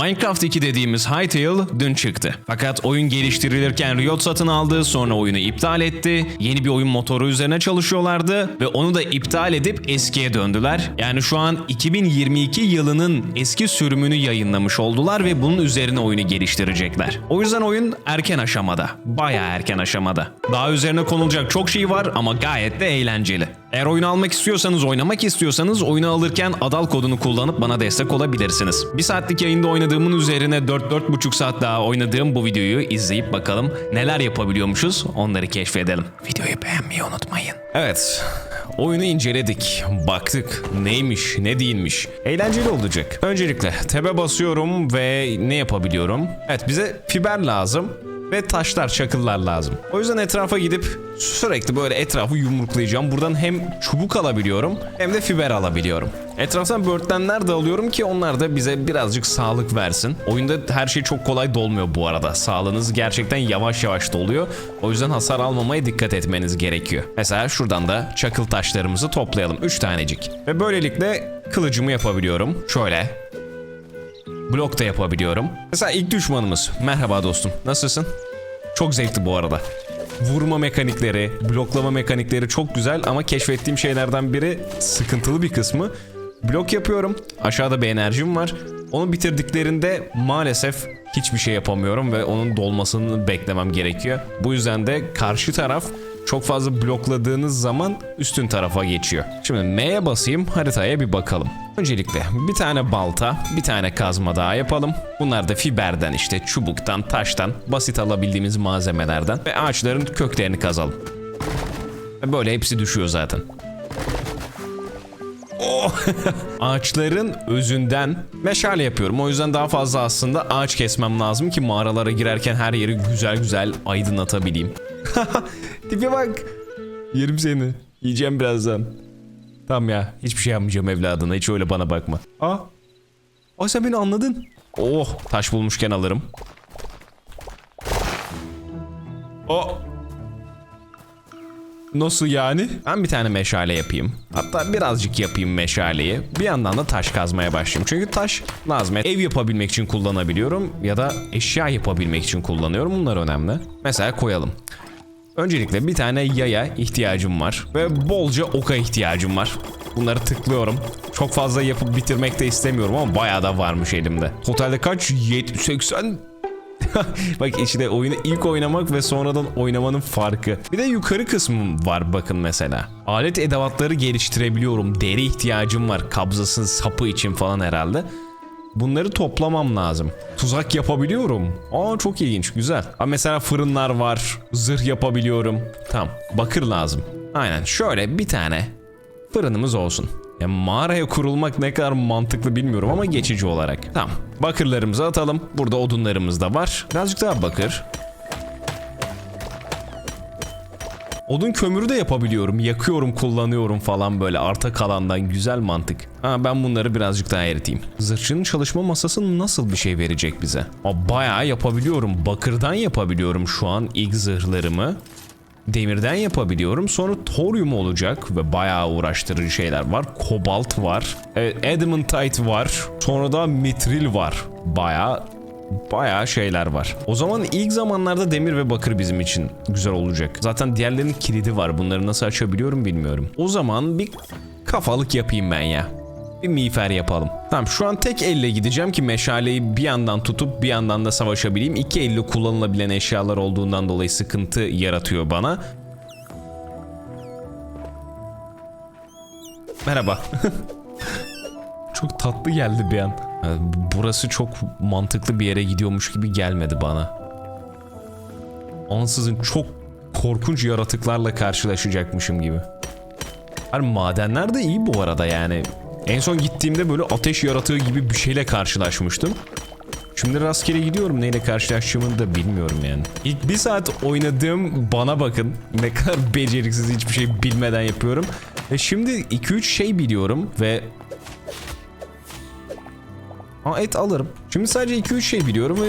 Minecraft 2 dediğimiz Hytale dün çıktı. Fakat oyun geliştirilirken Riot satın aldı, sonra oyunu iptal etti. Yeni bir oyun motoru üzerine çalışıyorlardı ve onu da iptal edip eskiye döndüler. Yani şu an 2022 yılının eski sürümünü yayınlamış oldular ve bunun üzerine oyunu geliştirecekler. O yüzden oyun erken aşamada. Bayağı erken aşamada. Daha üzerine konulacak çok şey var ama gayet de eğlenceli. Eğer oyunu almak istiyorsanız, oynamak istiyorsanız oyunu alırken adal kodunu kullanıp bana destek olabilirsiniz. Bir saatlik yayında oynadığımın üzerine 4-4,5 saat daha oynadığım bu videoyu izleyip bakalım neler yapabiliyormuşuz onları keşfedelim. Videoyu beğenmeyi unutmayın. Evet, oyunu inceledik, baktık neymiş, ne değilmiş. Eğlenceli olacak. Öncelikle tebe basıyorum ve ne yapabiliyorum? Evet bize fiber lazım ve taşlar, çakıllar lazım. O yüzden etrafa gidip sürekli böyle etrafı yumruklayacağım. Buradan hem çubuk alabiliyorum hem de fiber alabiliyorum. Etraftan börtlenler de alıyorum ki onlar da bize birazcık sağlık versin. Oyunda her şey çok kolay dolmuyor bu arada. Sağlığınız gerçekten yavaş yavaş doluyor. O yüzden hasar almamaya dikkat etmeniz gerekiyor. Mesela şuradan da çakıl taşlarımızı toplayalım. 3 tanecik. Ve böylelikle kılıcımı yapabiliyorum. Şöyle blok da yapabiliyorum. Mesela ilk düşmanımız. Merhaba dostum. Nasılsın? Çok zevkli bu arada. Vurma mekanikleri, bloklama mekanikleri çok güzel ama keşfettiğim şeylerden biri sıkıntılı bir kısmı. Blok yapıyorum. Aşağıda bir enerjim var. Onu bitirdiklerinde maalesef hiçbir şey yapamıyorum ve onun dolmasını beklemem gerekiyor. Bu yüzden de karşı taraf çok fazla blokladığınız zaman üstün tarafa geçiyor. Şimdi M'ye basayım haritaya bir bakalım. Öncelikle bir tane balta, bir tane kazma daha yapalım. Bunlar da fiberden işte çubuktan, taştan, basit alabildiğimiz malzemelerden ve ağaçların köklerini kazalım. Böyle hepsi düşüyor zaten. Oh! Ağaçların özünden meşale yapıyorum. O yüzden daha fazla aslında ağaç kesmem lazım ki mağaralara girerken her yeri güzel güzel aydınlatabileyim. Tipe bak. Yerim seni. Yiyeceğim birazdan. Tamam ya. Hiçbir şey yapmayacağım evladına. Hiç öyle bana bakma. Aa. Aa sen beni anladın. Oh. Taş bulmuşken alırım. Oh. Nasıl yani? Ben bir tane meşale yapayım. Hatta birazcık yapayım meşaleyi. Bir yandan da taş kazmaya başlayayım. Çünkü taş lazım. Ev yapabilmek için kullanabiliyorum ya da eşya yapabilmek için kullanıyorum. Bunlar önemli. Mesela koyalım. Öncelikle bir tane yaya ihtiyacım var ve bolca oka ihtiyacım var. Bunları tıklıyorum. Çok fazla yapıp bitirmek de istemiyorum ama bayağı da varmış elimde. Totalde kaç? 70, 80 Bak işte oyunu ilk oynamak ve sonradan oynamanın farkı. Bir de yukarı kısmım var bakın mesela. Alet edevatları geliştirebiliyorum. Deri ihtiyacım var. Kabzası sapı için falan herhalde. Bunları toplamam lazım. Tuzak yapabiliyorum. Aa çok ilginç, güzel. Ha mesela fırınlar var. Zırh yapabiliyorum. Tamam, bakır lazım. Aynen şöyle bir tane fırınımız olsun. Ya mağaraya kurulmak ne kadar mantıklı bilmiyorum ama geçici olarak. Tamam. Bakırlarımızı atalım. Burada odunlarımız da var. Birazcık daha bakır. Odun kömürü de yapabiliyorum. Yakıyorum, kullanıyorum falan böyle arta kalandan güzel mantık. Ha ben bunları birazcık daha eriteyim. Zırhçının çalışma masası nasıl bir şey verecek bize? Aa, bayağı yapabiliyorum. Bakırdan yapabiliyorum şu an ilk zırhlarımı. Demirden yapabiliyorum. Sonra toryum olacak ve bayağı uğraştırıcı şeyler var. Kobalt var. Adamantite var. Sonra da mitril var. Bayağı bayağı şeyler var. O zaman ilk zamanlarda demir ve bakır bizim için güzel olacak. Zaten diğerlerinin kilidi var. Bunları nasıl açabiliyorum bilmiyorum. O zaman bir kafalık yapayım ben ya. Bir miğfer yapalım. Tamam şu an tek elle gideceğim ki meşaleyi bir yandan tutup bir yandan da savaşabileyim. İki elle kullanılabilen eşyalar olduğundan dolayı sıkıntı yaratıyor bana. Merhaba. çok tatlı geldi bir an. Burası çok mantıklı bir yere gidiyormuş gibi gelmedi bana. Ansızın çok korkunç yaratıklarla karşılaşacakmışım gibi. Hani madenler de iyi bu arada yani. En son gittiğimde böyle ateş yaratığı gibi bir şeyle karşılaşmıştım. Şimdi rastgele gidiyorum neyle karşılaşacağımı da bilmiyorum yani. İlk bir saat oynadığım bana bakın. Ne kadar beceriksiz hiçbir şey bilmeden yapıyorum. Ve şimdi 2-3 şey biliyorum ve Aa, et alırım. Şimdi sadece 2-3 şey biliyorum ve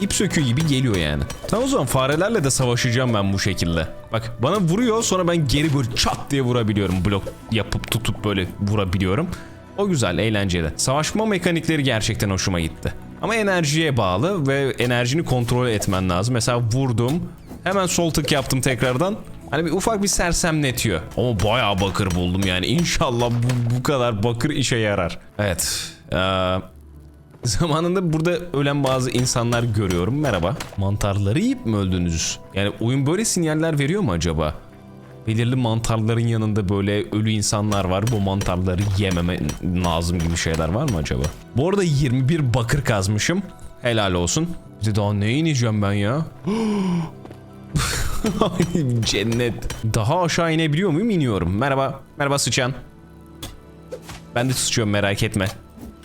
ip söküğü gibi geliyor yani. Tamam o zaman farelerle de savaşacağım ben bu şekilde. Bak bana vuruyor sonra ben geri böyle çat diye vurabiliyorum. Blok yapıp tutup böyle vurabiliyorum. O güzel, eğlenceli. Savaşma mekanikleri gerçekten hoşuma gitti. Ama enerjiye bağlı ve enerjini kontrol etmen lazım. Mesela vurdum, hemen sol tık yaptım tekrardan. Hani bir ufak bir sersemletiyor. Ama bayağı bakır buldum yani. İnşallah bu, bu kadar bakır işe yarar. Evet. Ee, Zamanında burada ölen bazı insanlar görüyorum. Merhaba. Mantarları yiyip mi öldünüz? Yani oyun böyle sinyaller veriyor mu acaba? Belirli mantarların yanında böyle ölü insanlar var. Bu mantarları yememe lazım gibi şeyler var mı acaba? Bu arada 21 bakır kazmışım. Helal olsun. Bir daha ne ineceğim ben ya? Cennet. Daha aşağı inebiliyor muyum? İniyorum. Merhaba. Merhaba sıçan. Ben de sıçıyorum merak etme.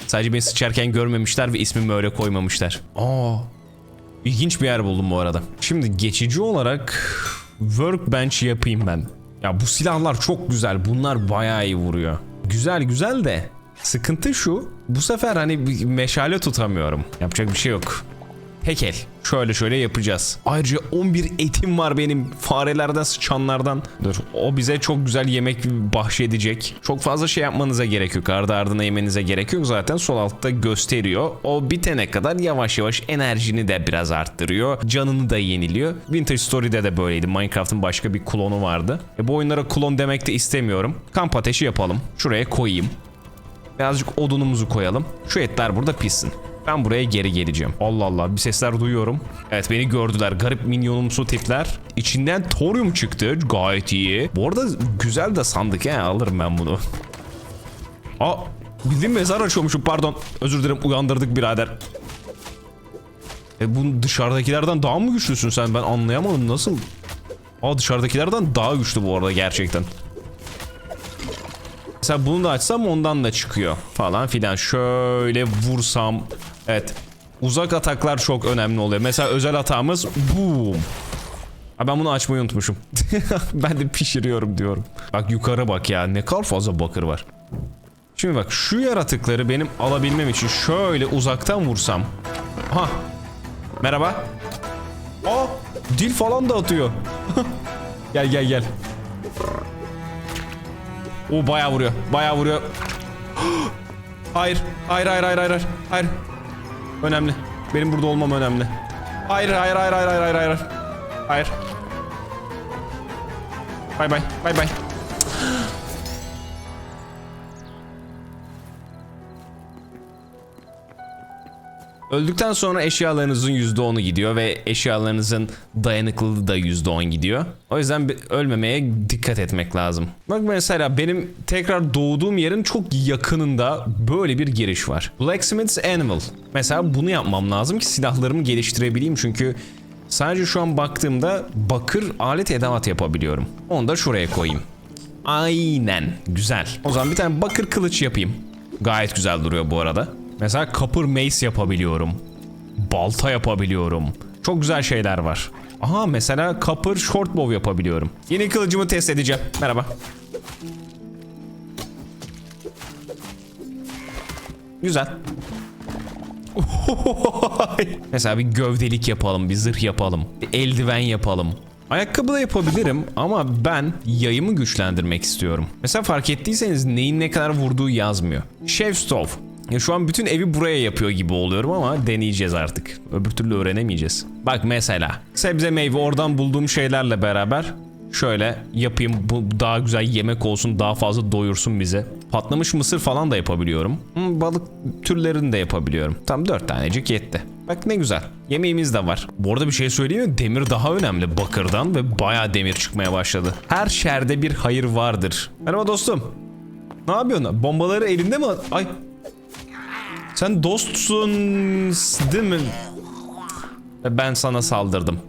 Sadece beni sıçarken görmemişler ve ismimi öyle koymamışlar. Aa. İlginç bir yer buldum bu arada. Şimdi geçici olarak workbench yapayım ben. Ya bu silahlar çok güzel. Bunlar bayağı iyi vuruyor. Güzel güzel de sıkıntı şu. Bu sefer hani meşale tutamıyorum. Yapacak bir şey yok. Hekel. Şöyle şöyle yapacağız. Ayrıca 11 etim var benim farelerden sıçanlardan. Dur o bize çok güzel yemek bahşedecek. Çok fazla şey yapmanıza gerek yok. Ardı ardına yemenize gerek yok. Zaten sol altta gösteriyor. O bitene kadar yavaş yavaş enerjini de biraz arttırıyor. Canını da yeniliyor. Vintage Story'de de böyleydi. Minecraft'ın başka bir klonu vardı. E, bu oyunlara klon demek de istemiyorum. Kamp ateşi yapalım. Şuraya koyayım. Birazcık odunumuzu koyalım. Şu etler burada pişsin. Ben buraya geri geleceğim. Allah Allah bir sesler duyuyorum. Evet beni gördüler. Garip minyonumsu tipler. İçinden toryum çıktı. Gayet iyi. Bu arada güzel de sandık ya. Alırım ben bunu. Aa bildiğin mezar açıyormuşum pardon. Özür dilerim uyandırdık birader. E bu dışarıdakilerden daha mı güçlüsün sen? Ben anlayamadım nasıl? Aa dışarıdakilerden daha güçlü bu arada gerçekten. Mesela bunu da açsam ondan da çıkıyor falan filan. Şöyle vursam. Evet. Uzak ataklar çok önemli oluyor. Mesela özel atağımız boom. Ha ben bunu açmayı unutmuşum. ben de pişiriyorum diyorum. Bak yukarı bak ya ne kadar fazla bakır var. Şimdi bak şu yaratıkları benim alabilmem için şöyle uzaktan vursam. Aha. Merhaba. Aa dil falan da atıyor. gel gel gel. O bayağı vuruyor. Bayağı vuruyor. hayır. Hayır hayır hayır hayır. Hayır. Önemli. Benim burada olmam önemli. Hayır hayır hayır hayır hayır hayır hayır. Hayır. Bay bay. Bay bay. Öldükten sonra eşyalarınızın %10'u gidiyor ve eşyalarınızın dayanıklılığı da %10 gidiyor. O yüzden ölmemeye dikkat etmek lazım. Bak mesela benim tekrar doğduğum yerin çok yakınında böyle bir giriş var. Blacksmith's Animal. Mesela bunu yapmam lazım ki silahlarımı geliştirebileyim çünkü sadece şu an baktığımda bakır alet edevat yapabiliyorum. Onu da şuraya koyayım. Aynen. Güzel. O zaman bir tane bakır kılıç yapayım. Gayet güzel duruyor bu arada. Mesela kapır mace yapabiliyorum. Balta yapabiliyorum. Çok güzel şeyler var. Aha mesela kapır short bow yapabiliyorum. Yeni kılıcımı test edeceğim. Merhaba. Güzel. Mesela bir gövdelik yapalım, bir zırh yapalım, bir eldiven yapalım. Ayakkabı da yapabilirim ama ben yayımı güçlendirmek istiyorum. Mesela fark ettiyseniz neyin ne kadar vurduğu yazmıyor. Chef stove. Ya şu an bütün evi buraya yapıyor gibi oluyorum ama deneyeceğiz artık. Öbür türlü öğrenemeyeceğiz. Bak mesela sebze meyve oradan bulduğum şeylerle beraber Şöyle yapayım bu daha güzel yemek olsun daha fazla doyursun bize. Patlamış mısır falan da yapabiliyorum. Hmm, balık türlerini de yapabiliyorum. Tam 4 tanecik yetti. Bak ne güzel. Yemeğimiz de var. Bu arada bir şey söyleyeyim mi? Demir daha önemli bakırdan ve bayağı demir çıkmaya başladı. Her şerde bir hayır vardır. Merhaba dostum. Ne yapıyorsun? Bombaları elinde mi? Ay. Sen dostsun değil mi? Ben sana saldırdım.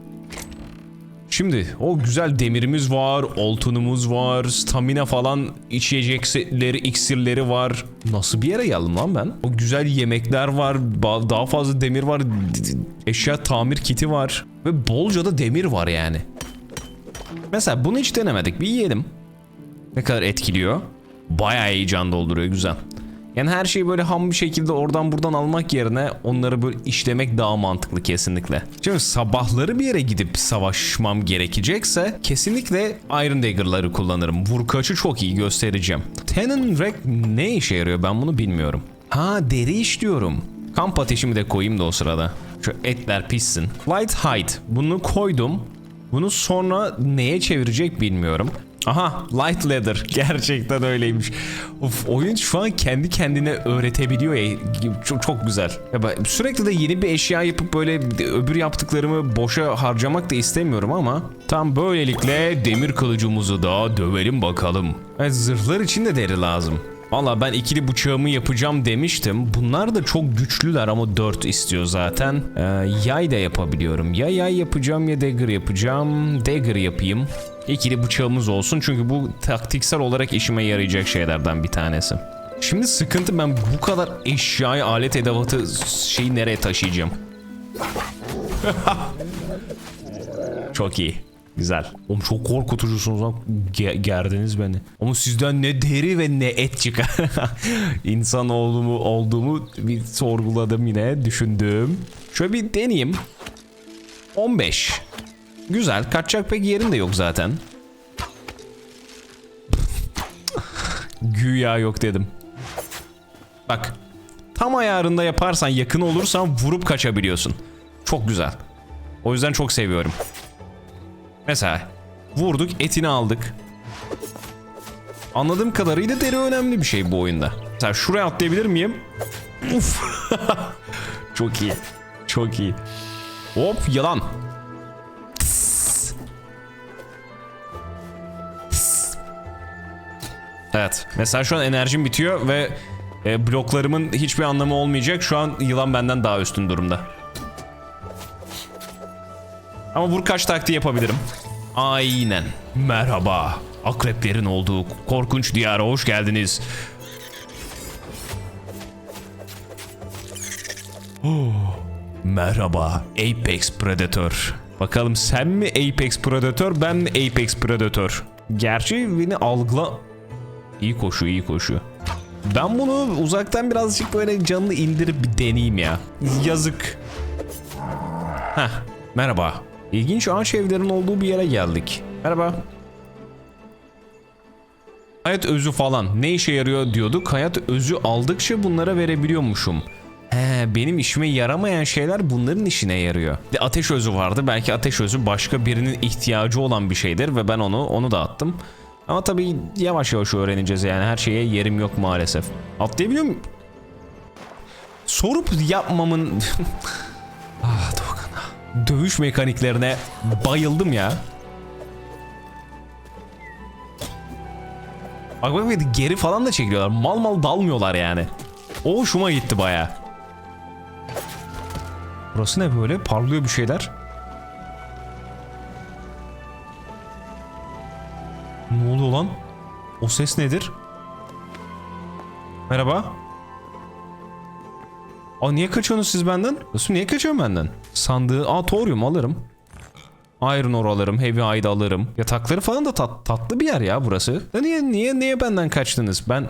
Şimdi o güzel demirimiz var, oltunumuz var, stamina falan içecekleri, iksirleri var. Nasıl bir yere geldim lan ben? O güzel yemekler var, daha fazla demir var, eşya tamir kiti var ve bolca da demir var yani. Mesela bunu hiç denemedik. Bir yiyelim. Ne kadar etkiliyor? Bayağı iyi can dolduruyor güzel. Yani her şeyi böyle ham bir şekilde oradan buradan almak yerine onları böyle işlemek daha mantıklı kesinlikle. Şimdi sabahları bir yere gidip savaşmam gerekecekse kesinlikle Iron Dagger'ları kullanırım. Vurkaçı çok iyi göstereceğim. Tenon Rack ne işe yarıyor ben bunu bilmiyorum. Ha deri işliyorum. Kamp ateşimi de koyayım da o sırada. Şu etler pişsin. Light Hide. Bunu koydum. Bunu sonra neye çevirecek bilmiyorum. Aha Light Leather gerçekten öyleymiş. Of oyun şu an kendi kendine öğretebiliyor ya çok, çok güzel. Ya ben sürekli de yeni bir eşya yapıp böyle öbür yaptıklarımı boşa harcamak da istemiyorum ama tam böylelikle demir kılıcımızı da dövelim bakalım. Evet zırhlar için de deri lazım. Valla ben ikili bıçağımı yapacağım demiştim. Bunlar da çok güçlüler ama 4 istiyor zaten. Ee, yay da yapabiliyorum. Ya yay yapacağım ya dagger yapacağım. Dagger yapayım. İkili bıçağımız olsun çünkü bu taktiksel olarak işime yarayacak şeylerden bir tanesi. Şimdi sıkıntı ben bu kadar eşyayı, alet edevatı şeyi nereye taşıyacağım? Çok iyi. Güzel. Oğlum çok korkutucusunuz lan. Ge- gerdiniz beni. Ama sizden ne deri ve ne et çıkar. İnsan olduğumu, olduğumu bir sorguladım yine. Düşündüm. Şöyle bir deneyeyim. 15. Güzel. Kaçacak pek yerin de yok zaten. Güya yok dedim. Bak. Tam ayarında yaparsan yakın olursan vurup kaçabiliyorsun. Çok güzel. O yüzden çok seviyorum. Mesela vurduk etini aldık. Anladığım kadarıyla deri önemli bir şey bu oyunda. Mesela şuraya atlayabilir miyim? Uf. Çok iyi. Çok iyi. Hop yalan. Evet. Mesela şu an enerjim bitiyor ve e, bloklarımın hiçbir anlamı olmayacak. Şu an yılan benden daha üstün durumda. Ama vur kaç taktiği yapabilirim. Aynen. Merhaba. Akreplerin olduğu korkunç diyara hoş geldiniz. Oh, merhaba Apex Predator. Bakalım sen mi Apex Predator ben mi Apex Predator? Gerçi beni algıla... İyi koşu iyi koşu. Ben bunu uzaktan birazcık böyle canını indirip bir deneyeyim ya. Yazık. Heh, merhaba. İlginç ağaç evlerin olduğu bir yere geldik. Merhaba. Hayat özü falan ne işe yarıyor diyorduk. Hayat özü aldıkça bunlara verebiliyormuşum. He, benim işime yaramayan şeyler bunların işine yarıyor. Bir ateş özü vardı. Belki ateş özü başka birinin ihtiyacı olan bir şeydir ve ben onu onu da attım. Ama tabii yavaş yavaş öğreneceğiz yani her şeye yerim yok maalesef. Atlayabiliyor muyum? Sorup yapmamın... ah Doğukan. Dövüş mekaniklerine bayıldım ya. Bak bak bak geri falan da çekiliyorlar. Mal mal dalmıyorlar yani. O hoşuma gitti baya. Burası ne böyle? Parlıyor bir şeyler. Ne oluyor lan? O ses nedir? Merhaba. Aa niye kaçıyorsunuz siz benden? Nasıl niye kaçıyorsun benden? Sandığı, aa torium alırım. Iron ore alırım, heavy hide alırım. Yatakları falan da tat, tatlı bir yer ya burası. Da niye niye niye benden kaçtınız? Ben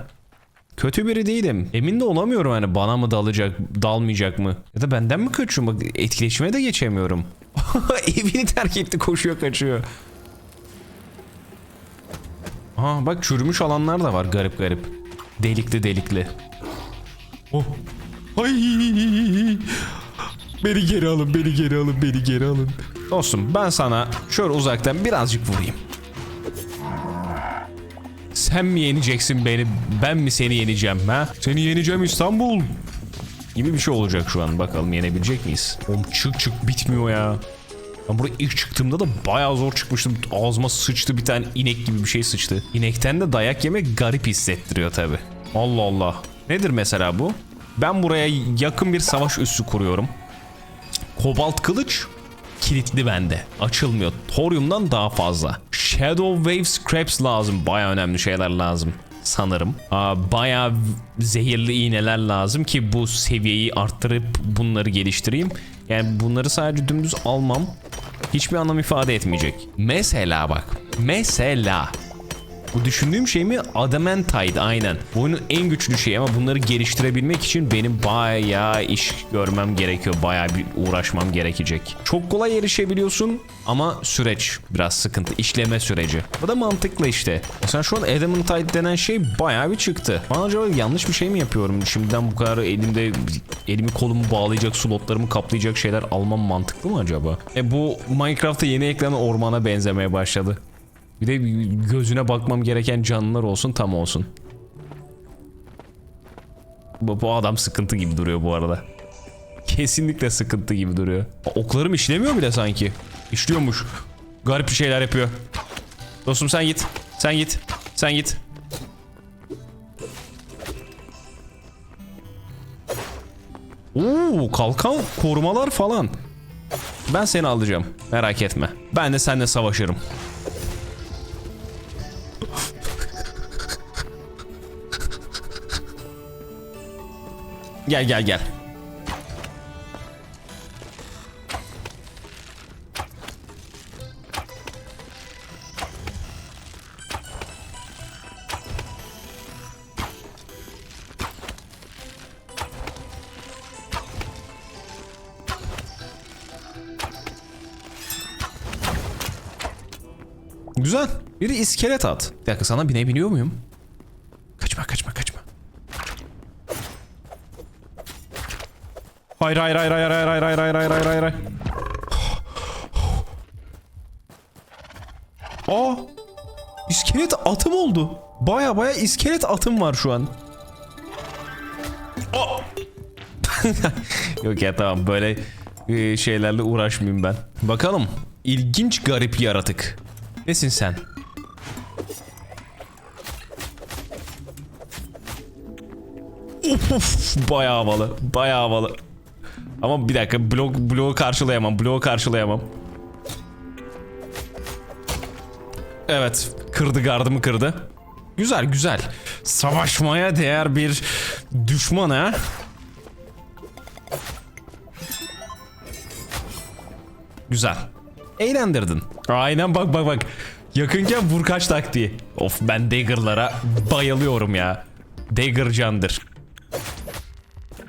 kötü biri değilim. Emin de olamıyorum hani bana mı dalacak, dalmayacak mı? Ya da benden mi kaçıyor? Bak etkileşime de geçemiyorum. Evini terk etti, koşuyor, kaçıyor. Aha bak çürümüş alanlar da var garip garip. Delikli delikli. Oh. Ay. Beni geri alın, beni geri alın, beni geri alın. Dostum ben sana şöyle uzaktan birazcık vurayım. Sen mi yeneceksin beni, ben mi seni yeneceğim ha? Seni yeneceğim İstanbul. Gibi bir şey olacak şu an. Bakalım yenebilecek miyiz? Oğlum çık çık bitmiyor ya. Ben buraya ilk çıktığımda da bayağı zor çıkmıştım. Ağzıma sıçtı bir tane inek gibi bir şey sıçtı. İnekten de dayak yemek garip hissettiriyor tabi. Allah Allah. Nedir mesela bu? Ben buraya yakın bir savaş üssü kuruyorum. Kobalt kılıç kilitli bende. Açılmıyor. Thorium'dan daha fazla. Shadow Wave Scraps lazım. Baya önemli şeyler lazım sanırım. Aa, bayağı zehirli iğneler lazım ki bu seviyeyi arttırıp bunları geliştireyim. Yani bunları sadece dümdüz almam hiçbir anlam ifade etmeyecek. Mesela bak. Mesela Bu düşündüğüm şey mi? Adamantite aynen. Bu oyunun en güçlü şeyi ama bunları geliştirebilmek için benim bayağı iş görmem gerekiyor. Bayağı bir uğraşmam gerekecek. Çok kolay erişebiliyorsun ama süreç biraz sıkıntı. İşleme süreci. Bu da mantıklı işte. Mesela şu an Adamantite denen şey bayağı bir çıktı. Ben acaba yanlış bir şey mi yapıyorum? Şimdiden bu kadar elimde elimi kolumu bağlayacak, slotlarımı kaplayacak şeyler almam mantıklı mı acaba? E bu Minecraft'ta yeni eklenen ormana benzemeye başladı. Bir de gözüne bakmam gereken canlılar olsun tam olsun. Bu, bu adam sıkıntı gibi duruyor bu arada. Kesinlikle sıkıntı gibi duruyor. Oklarım işlemiyor bile sanki. İşliyormuş. Garip bir şeyler yapıyor. Dostum sen git. Sen git. Sen git. Oo, kalkan korumalar falan. Ben seni alacağım. Merak etme. Ben de seninle savaşırım. Gel gel gel. Güzel. Biri iskelet at. Bir dakika sana binebiliyor muyum? Hayır hayır hayır hayır hayır hayır hayır hayır hayır hayır hayır. Aa! İskelet atım oldu. Baya baya iskelet atım var şu an. Yok ya tamam böyle e, şeylerle uğraşmayayım ben. Bakalım. İlginç garip yaratık. Nesin sen? Of, of, bayağı havalı. Bayağı havalı. Ama bir dakika blok bloğu karşılayamam. Bloğu karşılayamam. Evet, kırdı gardımı kırdı. Güzel güzel. Savaşmaya değer bir düşman ha. Güzel. Eğlendirdin. Aynen bak bak bak. Yakınken vurkaç taktiği. Of ben dagger'lara bayılıyorum ya. Dagger candır.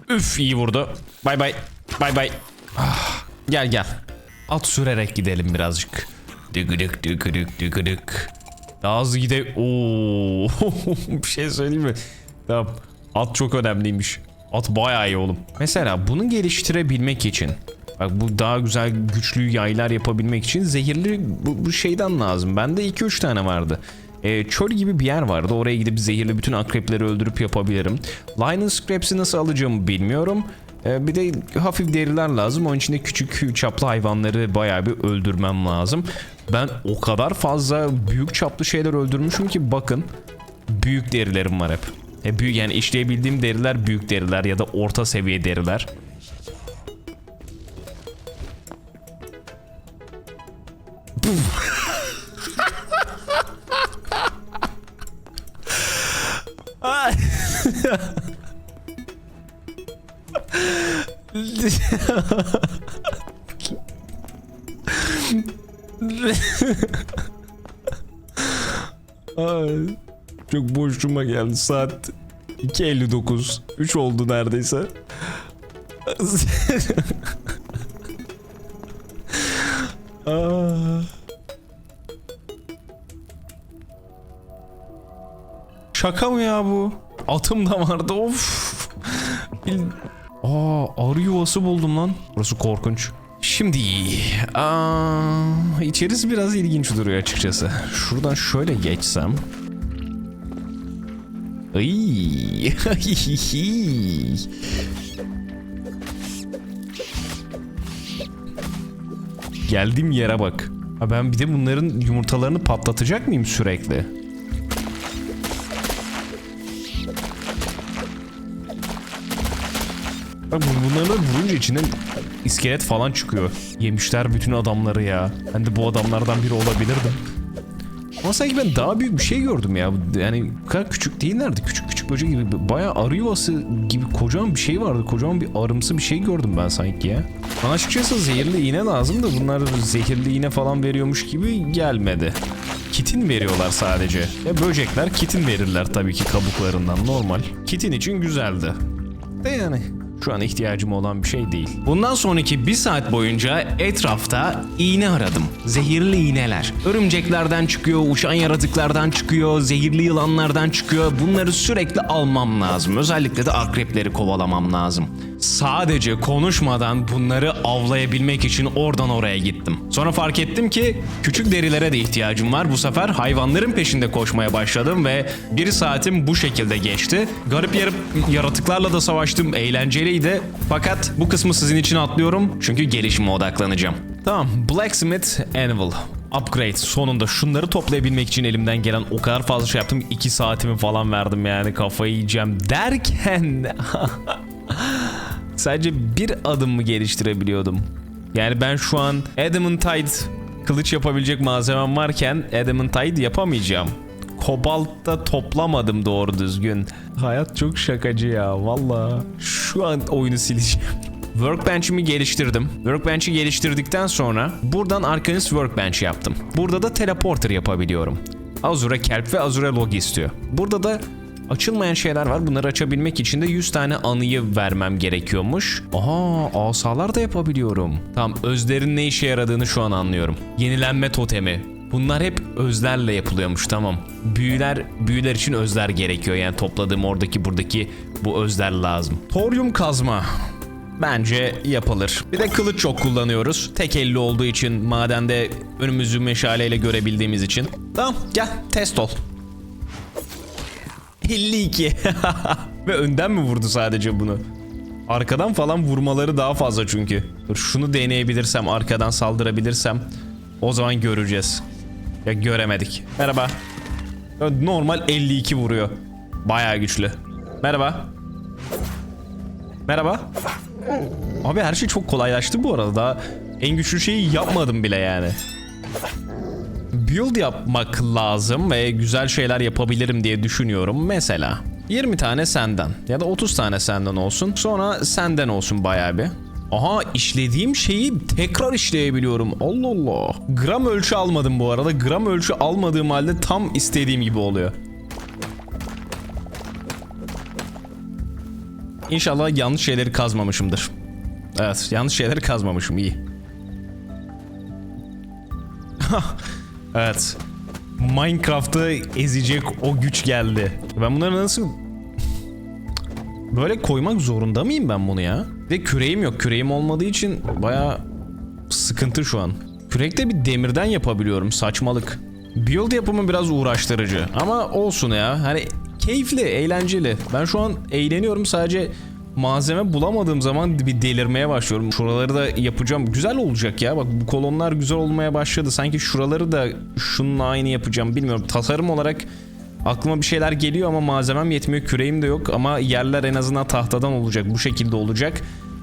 Üf iyi vurdu. Bay bay. Bay bay. Ah, gel gel. At sürerek gidelim birazcık. Dıgıdık dıgıdık dıgıdık. Daha hızlı gide... Oo, bir şey söyleyeyim mi? Tamam. At çok önemliymiş. At bayağı iyi oğlum. Mesela bunu geliştirebilmek için Bak bu daha güzel güçlü yaylar yapabilmek için zehirli bu, bu şeyden lazım. Bende 2-3 tane vardı. E, çöl gibi bir yer vardı. Oraya gidip zehirli bütün akrepleri öldürüp yapabilirim. Lion Scraps'i nasıl alacağımı bilmiyorum. E, bir de hafif deriler lazım. Onun için de küçük çaplı hayvanları bayağı bir öldürmem lazım. Ben o kadar fazla büyük çaplı şeyler öldürmüşüm ki bakın. Büyük derilerim var hep. E, büyük yani işleyebildiğim deriler büyük deriler ya da orta seviye deriler. Ay, çok boşluğuma geldi saat 2.59 3 oldu neredeyse Aa. Şaka mı ya bu? Atım da vardı of. Aa arı yuvası buldum lan. Burası korkunç. Şimdi aa, içerisi biraz ilginç duruyor açıkçası. Şuradan şöyle geçsem. Ay. Geldiğim yere bak. Ha ben bir de bunların yumurtalarını patlatacak mıyım sürekli? Bak bu- bunları da vurunca içinden iskelet falan çıkıyor. Yemişler bütün adamları ya. Ben de bu adamlardan biri olabilirdim. Ama sanki ben daha büyük bir şey gördüm ya. Yani bu kadar küçük değillerdi. Küçük küçük böcek gibi. Bayağı arı yuvası gibi kocaman bir şey vardı. Kocaman bir arımsı bir şey gördüm ben sanki ya. Bana açıkçası zehirli iğne lazım da bunlar zehirli iğne falan veriyormuş gibi gelmedi. kitin veriyorlar sadece. Ya böcekler kitin verirler tabii ki kabuklarından normal. Kitin için güzeldi. De yani şu an ihtiyacım olan bir şey değil. Bundan sonraki bir saat boyunca etrafta iğne aradım. Zehirli iğneler. Örümceklerden çıkıyor, uçan yaratıklardan çıkıyor, zehirli yılanlardan çıkıyor. Bunları sürekli almam lazım. Özellikle de akrepleri kovalamam lazım. Sadece konuşmadan bunları avlayabilmek için oradan oraya gittim. Sonra fark ettim ki küçük derilere de ihtiyacım var. Bu sefer hayvanların peşinde koşmaya başladım ve bir saatim bu şekilde geçti. Garip yarıp yaratıklarla da savaştım. Eğlenceliydi. Fakat bu kısmı sizin için atlıyorum. Çünkü gelişime odaklanacağım. Tamam. Blacksmith Anvil. Upgrade sonunda şunları toplayabilmek için elimden gelen o kadar fazla şey yaptım. 2 saatimi falan verdim yani kafayı yiyeceğim derken sadece bir adım mı geliştirebiliyordum? Yani ben şu an Adamantite kılıç yapabilecek malzemem varken Adamantite yapamayacağım. Kobalt'ta toplamadım doğru düzgün. Hayat çok şakacı ya valla. Şu an oyunu sileceğim. Workbench'imi geliştirdim. Workbench'i geliştirdikten sonra buradan Arcanist Workbench yaptım. Burada da teleporter yapabiliyorum. Azure Kelp ve Azure Log istiyor. Burada da Açılmayan şeyler var. Bunları açabilmek için de 100 tane anıyı vermem gerekiyormuş. Aha asalar da yapabiliyorum. Tamam özlerin ne işe yaradığını şu an anlıyorum. Yenilenme totemi. Bunlar hep özlerle yapılıyormuş tamam. Büyüler, büyüler için özler gerekiyor. Yani topladığım oradaki buradaki bu özler lazım. Toryum kazma. Bence yapılır. Bir de kılıç çok kullanıyoruz. Tek elli olduğu için madende önümüzü meşaleyle görebildiğimiz için. Tamam gel test ol. 52. Ve önden mi vurdu sadece bunu? Arkadan falan vurmaları daha fazla çünkü. Dur şunu deneyebilirsem, arkadan saldırabilirsem o zaman göreceğiz. Ya göremedik. Merhaba. Normal 52 vuruyor. Bayağı güçlü. Merhaba. Merhaba. Abi her şey çok kolaylaştı bu arada. Daha en güçlü şeyi yapmadım bile yani build yapmak lazım ve güzel şeyler yapabilirim diye düşünüyorum. Mesela 20 tane senden ya da 30 tane senden olsun. Sonra senden olsun bayağı bir. Aha işlediğim şeyi tekrar işleyebiliyorum. Allah Allah. Gram ölçü almadım bu arada. Gram ölçü almadığım halde tam istediğim gibi oluyor. İnşallah yanlış şeyleri kazmamışımdır. Evet yanlış şeyleri kazmamışım iyi. Evet. Minecraft'ı ezecek o güç geldi. Ben bunları nasıl... Böyle koymak zorunda mıyım ben bunu ya? Ve küreğim yok. Küreğim olmadığı için baya sıkıntı şu an. Kürekte bir demirden yapabiliyorum. Saçmalık. Build yapımı biraz uğraştırıcı. Ama olsun ya. Hani keyifli, eğlenceli. Ben şu an eğleniyorum. Sadece malzeme bulamadığım zaman bir delirmeye başlıyorum. Şuraları da yapacağım. Güzel olacak ya. Bak bu kolonlar güzel olmaya başladı. Sanki şuraları da şununla aynı yapacağım. Bilmiyorum. Tasarım olarak aklıma bir şeyler geliyor ama malzemem yetmiyor. Küreğim de yok ama yerler en azından tahtadan olacak. Bu şekilde olacak.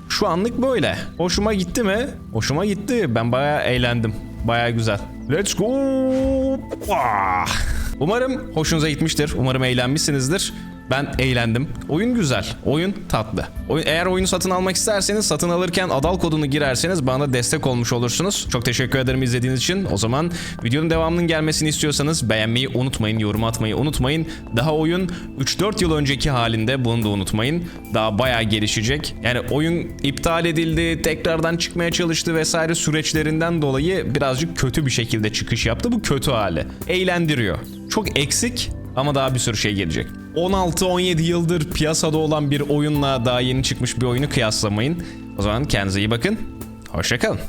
Şu anlık böyle. Hoşuma gitti mi? Hoşuma gitti. Ben bayağı eğlendim. Bayağı güzel. Let's go. Umarım hoşunuza gitmiştir. Umarım eğlenmişsinizdir. Ben eğlendim. Oyun güzel. Oyun tatlı. Oyun, eğer oyunu satın almak isterseniz satın alırken adal kodunu girerseniz bana destek olmuş olursunuz. Çok teşekkür ederim izlediğiniz için. O zaman videonun devamının gelmesini istiyorsanız beğenmeyi unutmayın, yorum atmayı unutmayın. Daha oyun 3-4 yıl önceki halinde bunu da unutmayın. Daha bayağı gelişecek. Yani oyun iptal edildi, tekrardan çıkmaya çalıştı vesaire süreçlerinden dolayı birazcık kötü bir şekilde çıkış yaptı. Bu kötü hali. Eğlendiriyor. Çok eksik ama daha bir sürü şey gelecek. 16-17 yıldır piyasada olan bir oyunla daha yeni çıkmış bir oyunu kıyaslamayın. O zaman kendinize iyi bakın. Hoşçakalın.